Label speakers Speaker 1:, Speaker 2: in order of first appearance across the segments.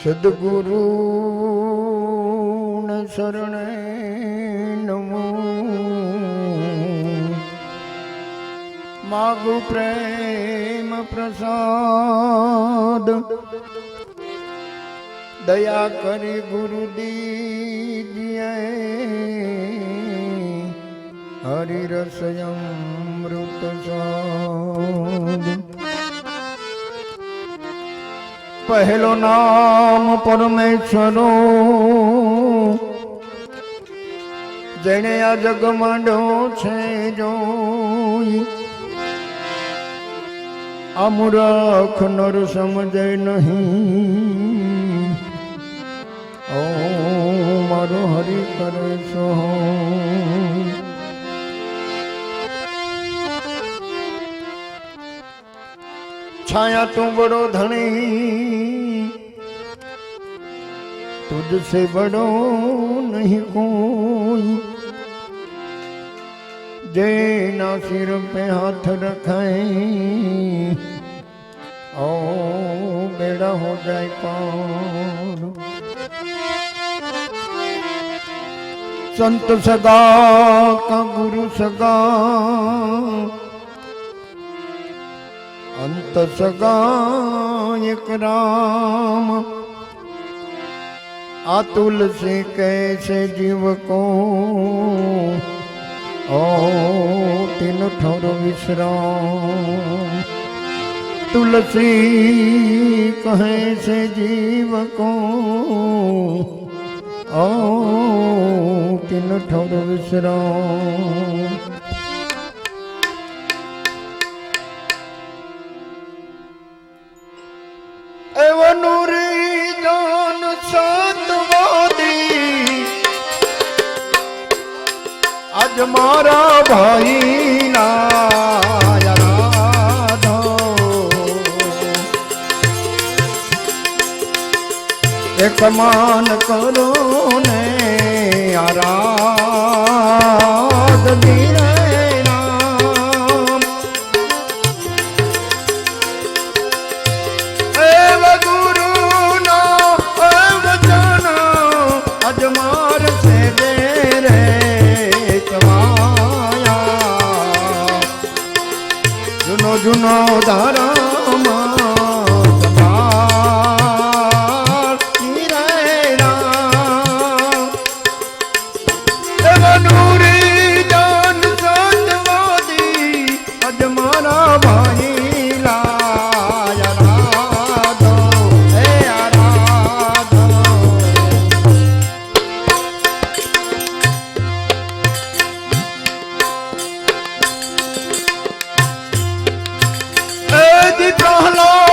Speaker 1: સદગુરુ શરણે નમો માગુ પ્રેમ પ્રસાદ દયા કરી ગુરુ દીજીએ હરિરસ અમૃત સાદ પહેલો નામ પરમેશ્વરો જેણે આ જગ માંડ્યો છે જો આ મૂરખ નર સમજે નહીં. ઓ મારો હરિ કરે સો छाया तू बड़ो धनी तुझसे बड़ो नहीं कोई। जे ना सिर पे हाथ रखाए ओ बेड़ा हो जाए पार। संत सदा का गुरु सगा સંત સગાય રામ. આ તુલસી કહે છે જીવ કો તિન ઠોર વિશ્રામ. તુલસી કહે છે જીવ કો તિન ઠોર વિશ્રામ. পতিত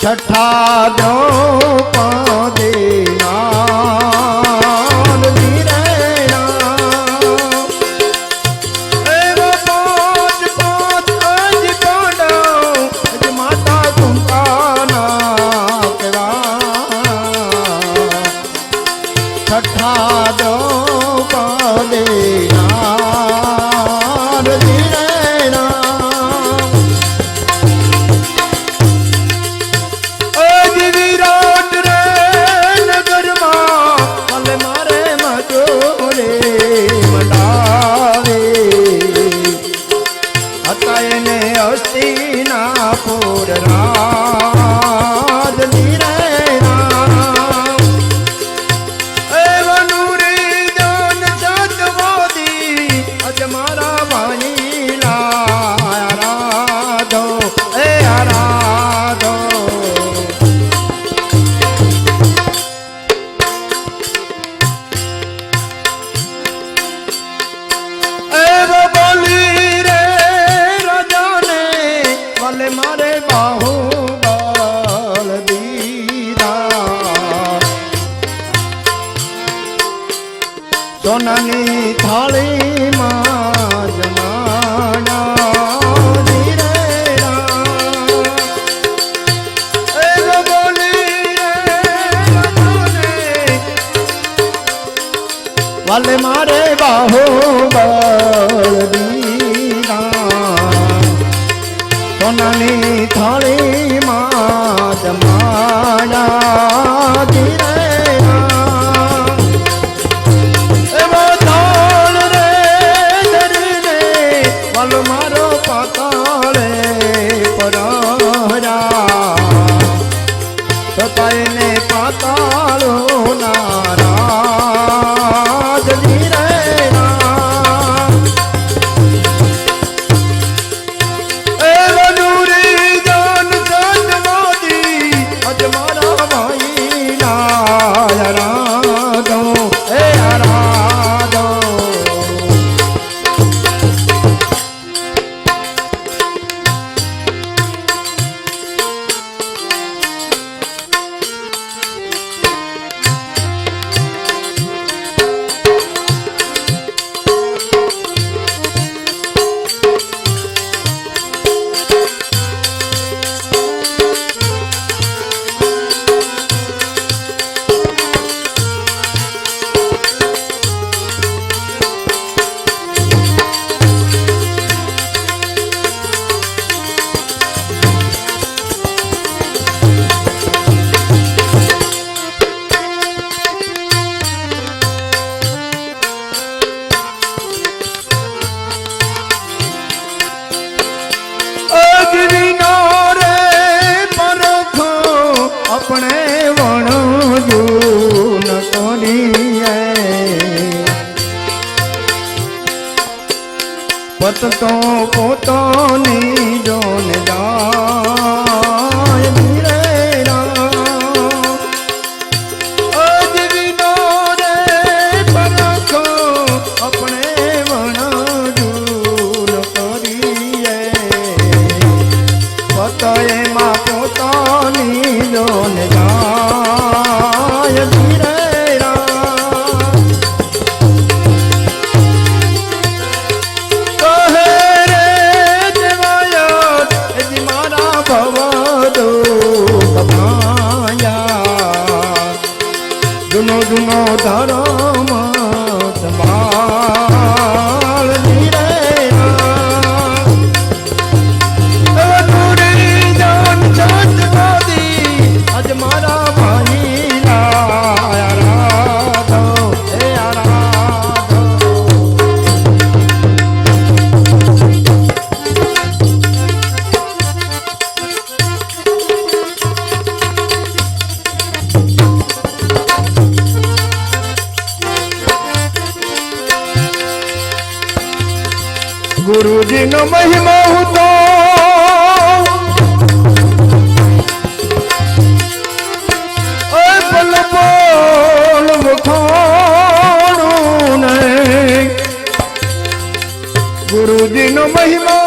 Speaker 1: છઠ્ઠા દો નામ flores. સોનાની થાળીમાં Paloma. ગુરુજીનો મહિમા ઉતો ગુરુજીનો મહિમા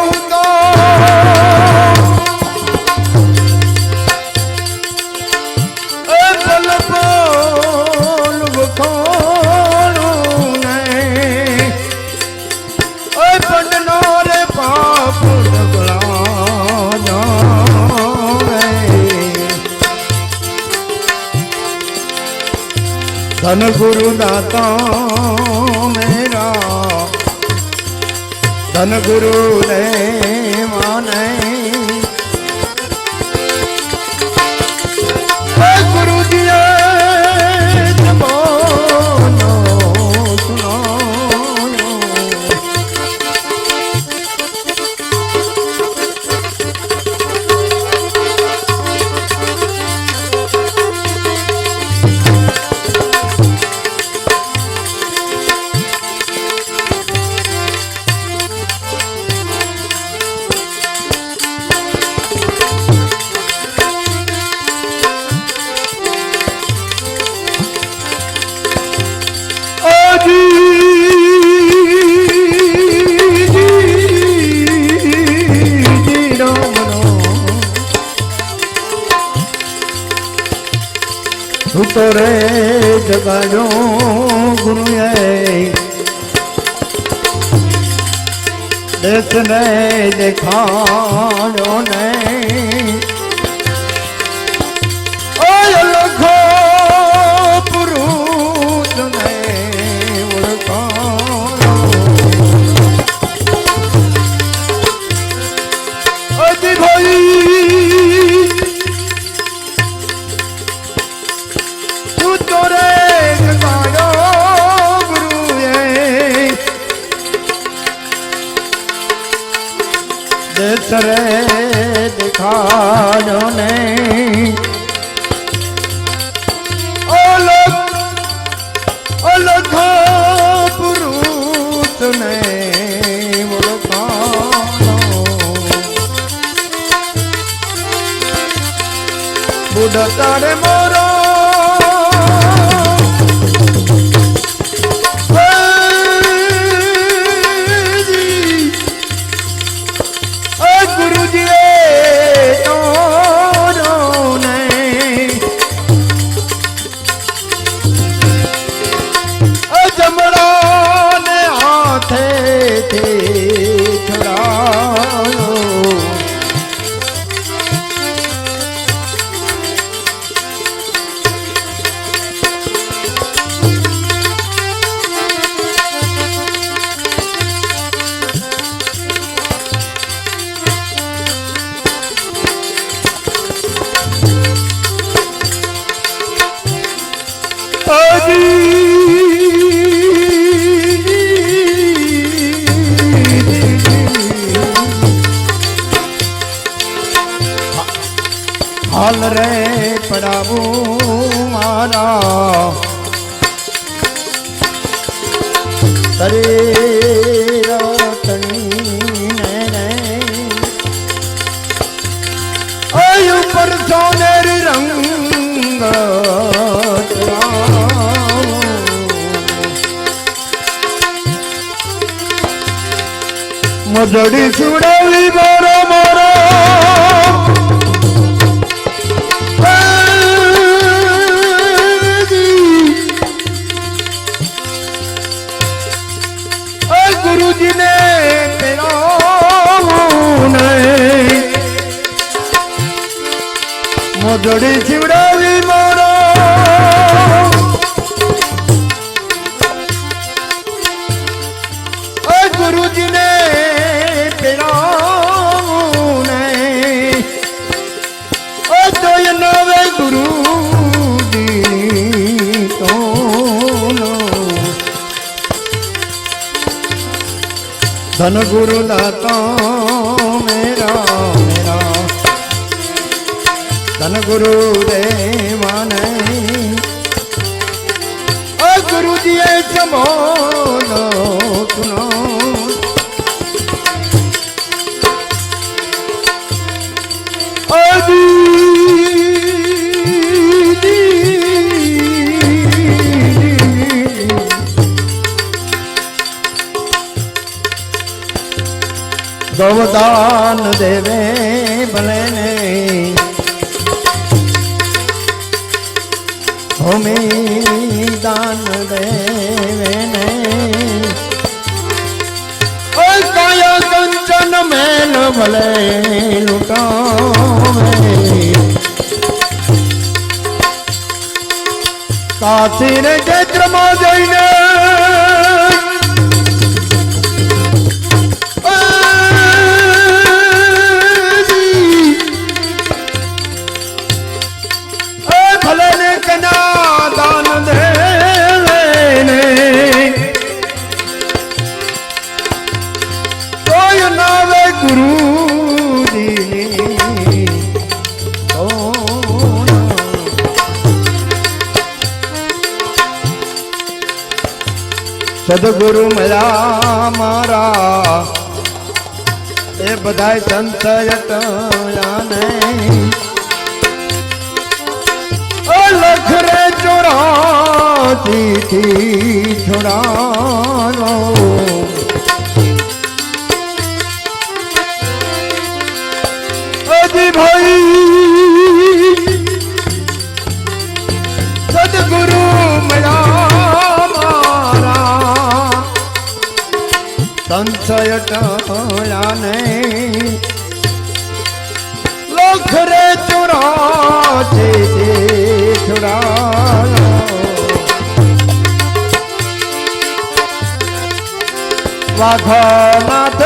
Speaker 1: धन गुरु दाता मेरा धन गुरु ने माने કાઢો ગુરુએ દેશ ને દેખાડો ને সুন্দর তারে સોનેરી રંગ મજડી સુડાવી મોજડી જીવડાવી મારો. ગુરુજીને પેરાવું નહીં. ઓ તોય નવે ગુરુજી તોનો ધન ગુરુ દાતા મેરા ધન ગુરુ દેવાને ઓ ગુરુજી. એ જમોનો સુનો ગૌદાન દેવે ભલે ને ભૂમિ દાન દેવે ને કાયા કંચન મેલ ભલે લૂટાવે. કાશી ને ચૈત્રમાં જઈને સદગુરુ મળ્યા મારા એ બધાય સંત યટયાને ઓ લખ રે ચોરાતી થી છોડાનો સંશય ટળાને લખ રે ચોરાતે છોડાનો વાઘનાથ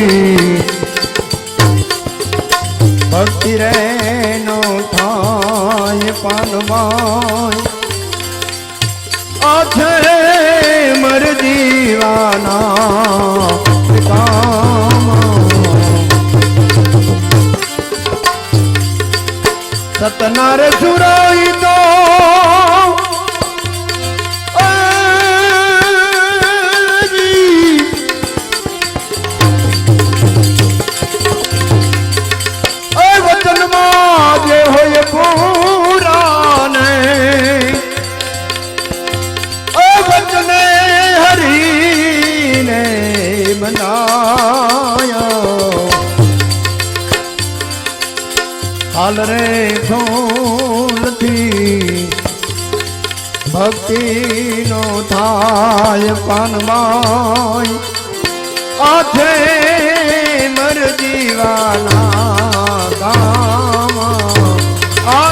Speaker 1: Mm-hmm. વચને હરીને બનાયો હાલ રે ખોલથી ભક્તિનો થાય પાનમાય. આ છે મર જીવાના ગામ આ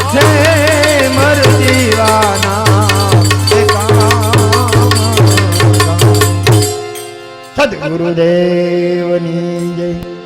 Speaker 1: મર જીવાના સદગુરુદેવની જય.